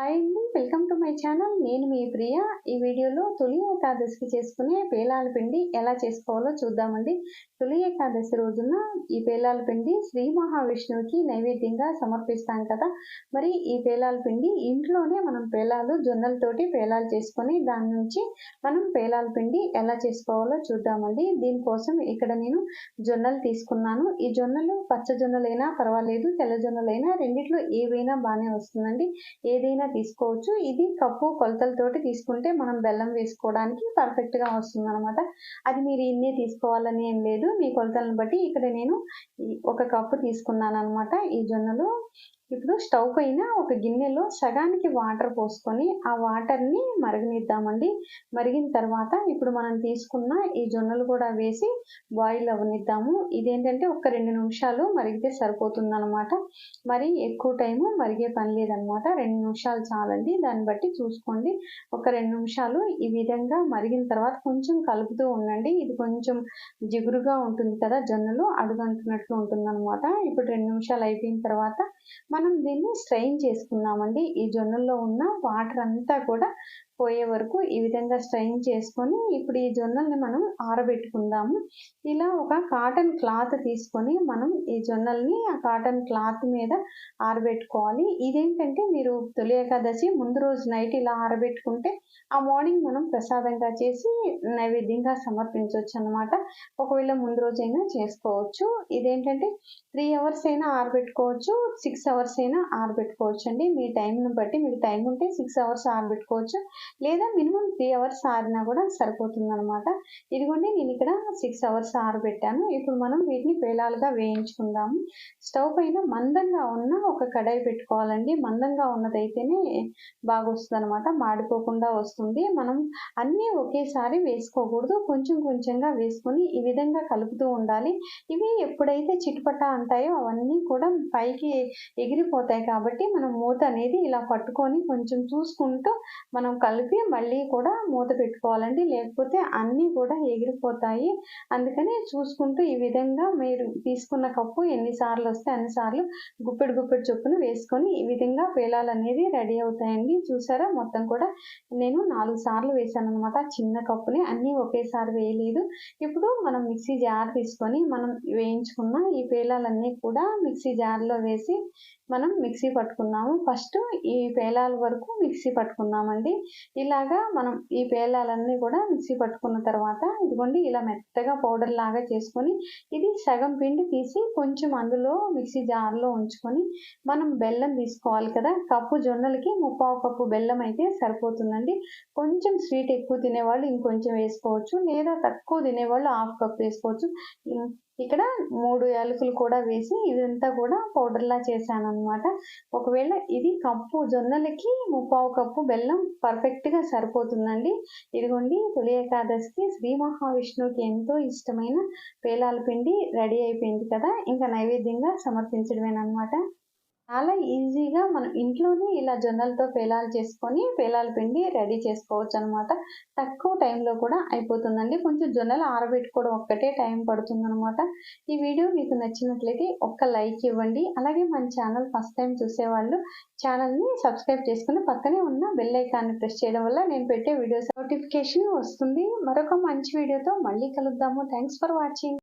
Hi అండి welcome to my channel. నేను మీ ప్రియ. ఈ వీడియోలో తొలి ఏకాదశికి చేసుకునే పేలాల పిండి ఎలా చేసుకోవాలో చూద్దామండి. తొలి ఏకాదశి రోజున ఈ పేలాల పిండి శ్రీ మహావిష్ణువుకి నైవేద్యంగా సమర్పిస్తాం కదా. మరి ఈ పేలాల పిండి ఇంట్లోనే మనం పేలాలు జొన్నలతోటి పేలాలు చేసుకొని దాని నుంచి మనం పేలాల పిండి ఎలా చేసుకోవాలో చూద్దామండి. దీనికోసం ఇక్కడ నేను జొన్నలు తీసుకున్నాను. ఈ జొన్నలు పచ్చ జొన్నలైనా పర్వాలేదు తెల్ల జొన్నలైనా రెండిట్లో ఏవైనా బాగానే వస్తుందండి. ఏదైనా తీసుకోవచ్చు. ఇది కప్పు కొలతలతోటి తీసుకుంటే మనం బెల్లం వేసుకోవడానికి పర్ఫెక్ట్గా వస్తుంది అనమాట అది మీరు ఇన్నే తీసుకోవాలని ఏం లేదు. మీ కొలతలను బట్టి ఇక్కడ నేను ఒక కప్పు తీసుకున్నాను అనమాట ఈ జొన్నలు. ఇప్పుడు స్టవ్ పైన ఒక గిన్నెలో సగానికి వాటర్ పోసుకొని ఆ వాటర్ని మరగనిద్దామండి. మరిగిన తర్వాత ఇప్పుడు మనం తీసుకున్న ఈ జొన్నలు కూడా వేసి బాయిల్ అవనిద్దాము ఇదేంటంటే ఒక రెండు నిమిషాలు మరిగితే సరిపోతుంది అనమాట మరి ఎక్కువ టైము మరిగే పని లేదనమాట రెండు నిమిషాలు చాలండి. దాన్ని బట్టి చూసుకోండి. ఒక రెండు నిమిషాలు ఈ విధంగా మరిగిన తర్వాత కొంచెం కలుపుతూ ఉండండి. ఇది కొంచెం జిగురుగా ఉంటుంది కదా జొన్నలు అడుగంటున్నట్లు ఉంటుంది అనమాట ఇప్పుడు రెండు నిమిషాలు అయిపోయిన తర్వాత మనం దీన్ని స్ట్రైన్ చేసుకున్నామండి. ఈ జొన్నల్లో ఉన్న వాటర్ అంతా కూడా పోయే వరకు ఈ విధంగా స్ట్రైన్ చేసుకొని ఇప్పుడు ఈ జొన్నల్ని మనం ఆరబెట్టుకుందాము. ఇలా ఒక కాటన్ క్లాత్ తీసుకొని మనం ఈ జొన్నల్ని ఆ కాటన్ క్లాత్ మీద ఆరబెట్టుకోవాలి. ఇదేంటంటే మీరు తొలి ఏకాదశి ముందు రోజు నైట్ ఇలా ఆరబెట్టుకుంటే ఆ మార్నింగ్ మనం ప్రసాదంగా చేసి నైవేద్యంగా సమర్పించవచ్చు అనమాట ఒకవేళ ముందు రోజైనా చేసుకోవచ్చు. ఇదేంటంటే త్రీ అవర్స్ అయినా ఆరబెట్టుకోవచ్చు సిక్స్ అవర్స్ అయినా ఆరబెట్టుకోవచ్చు అండి మీ టైంను బట్టి మీకు టైం ఉంటే సిక్స్ అవర్స్ ఆరబెట్టుకోవచ్చు. లేదా మినిమం త్రీ అవర్స్ ఆరినా కూడా సరిపోతుంది అనమాట ఇదిగోండి నేను ఇక్కడ సిక్స్ అవర్స్ ఆరబెట్టాను. ఇప్పుడు మనం వీటిని పేలాలుగా వేయించుకుందాము. స్టవ్ పైన మందంగా ఉన్న ఒక కడాయి పెట్టుకోవాలండి. మందంగా ఉన్నదైతేనే బాగా వస్తుంది అనమాట మాడిపోకుండా వస్తుంది. మనం అన్నీ ఒకేసారి వేసుకోకూడదు. కొంచెం కొంచెంగా వేసుకొని ఈ విధంగా కలుపుతూ ఉండాలి. ఇవి ఎప్పుడైతే చిటుపట అంటాయో అవన్నీ కూడా పైకి ఎగిరిపోతాయి కాబట్టి మనం మూత అనేది ఇలా పట్టుకొని కొంచెం చూసుకుంటూ మనం కలిపి మళ్ళీ కూడా మూత పెట్టుకోవాలండి. లేకపోతే అన్నీ కూడా ఎగిరిపోతాయి. అందుకని చూసుకుంటూ ఈ విధంగా మీరు తీసుకున్న కప్పు ఎన్నిసార్లు వస్తే అన్నిసార్లు గుప్పెడు గుప్పెడు చొప్పున వేసుకొని ఈ విధంగా పేలాలు అనేది రెడీ అవుతాయండి. చూసారా? మొత్తం కూడా నేను నాలుగు సార్లు వేసాను అనమాట చిన్న కప్పుని అన్నీ ఒకేసారి వేయలేదు. ఇప్పుడు మనం మిక్సీ జార్ తీసుకొని మనం వేయించుకున్న ఈ పేలాలన్నీ కూడా మిక్సీ జార్లో వేసి మనం మిక్సీ పట్టుకున్నాము. ఫస్ట్ ఈ పేలాల వరకు మిక్సీ పట్టుకున్నామండి. ఇలాగా మనం ఈ పేలాలన్నీ కూడా మిక్సీ పట్టుకున్న తర్వాత ఇదిగోండి ఇలా మెత్తగా పౌడర్ లాగా చేసుకొని ఇది సగం పిండి తీసి కొంచెం అందులో మిక్సీ జార్లో ఉంచుకొని మనం బెల్లం తీసుకోవాలి కదా. కప్పు జొన్నలకి ముప్పావు కప్పు బెల్లం అయితే సరిపోతుందండి. కొంచెం స్వీట్ ఎక్కువ తినేవాళ్ళు ఇంకొంచెం వేసుకోవచ్చు. లేదా తక్కువ తినేవాళ్ళు హాఫ్ కప్ వేసుకోవచ్చు. ఇక్కడ మూడు యాలకులు కూడా వేసి ఇదంతా కూడా పౌడర్లా చేశాను అనమాట ఒకవేళ ఇది కప్పు జొన్నలకి ముప్పావు కప్పు బెల్లం పర్ఫెక్ట్గా సరిపోతుందండి. ఇదిగోండి తొలి ఏకాదశికి శ్రీ మహావిష్ణువుకి ఎంతో ఇష్టమైన పేలాల పిండి రెడీ అయిపోయింది కదా. ఇంకా నైవేద్యంగా సమర్పించడమేనమాట చాలా ఈజీగా మనం ఇంట్లోనే ఇలా జొన్నలతో పేలాలు చేసుకొని పేలాల పిండి రెడీ చేసుకోవచ్చు అనమాట తక్కువ టైంలో కూడా అయిపోతుందండి. కొంచెం జొన్నలు ఆరబెట్టుకోవడం ఒక్కటే టైం పడుతుందనమాట ఈ వీడియో మీకు నచ్చినట్లయితే ఒక్క లైక్ ఇవ్వండి. అలాగే మన ఛానల్ ఫస్ట్ టైం చూసేవాళ్ళు ఛానల్ని సబ్స్క్రైబ్ చేసుకుని పక్కనే ఉన్న బెల్ ఐకాన్ని ప్రెస్ చేయడం వల్ల నేను పెట్టే వీడియోస్ నోటిఫికేషన్ వస్తుంది. మరొక మంచి వీడియోతో మళ్ళీ కలుద్దాము. Thanks for watching.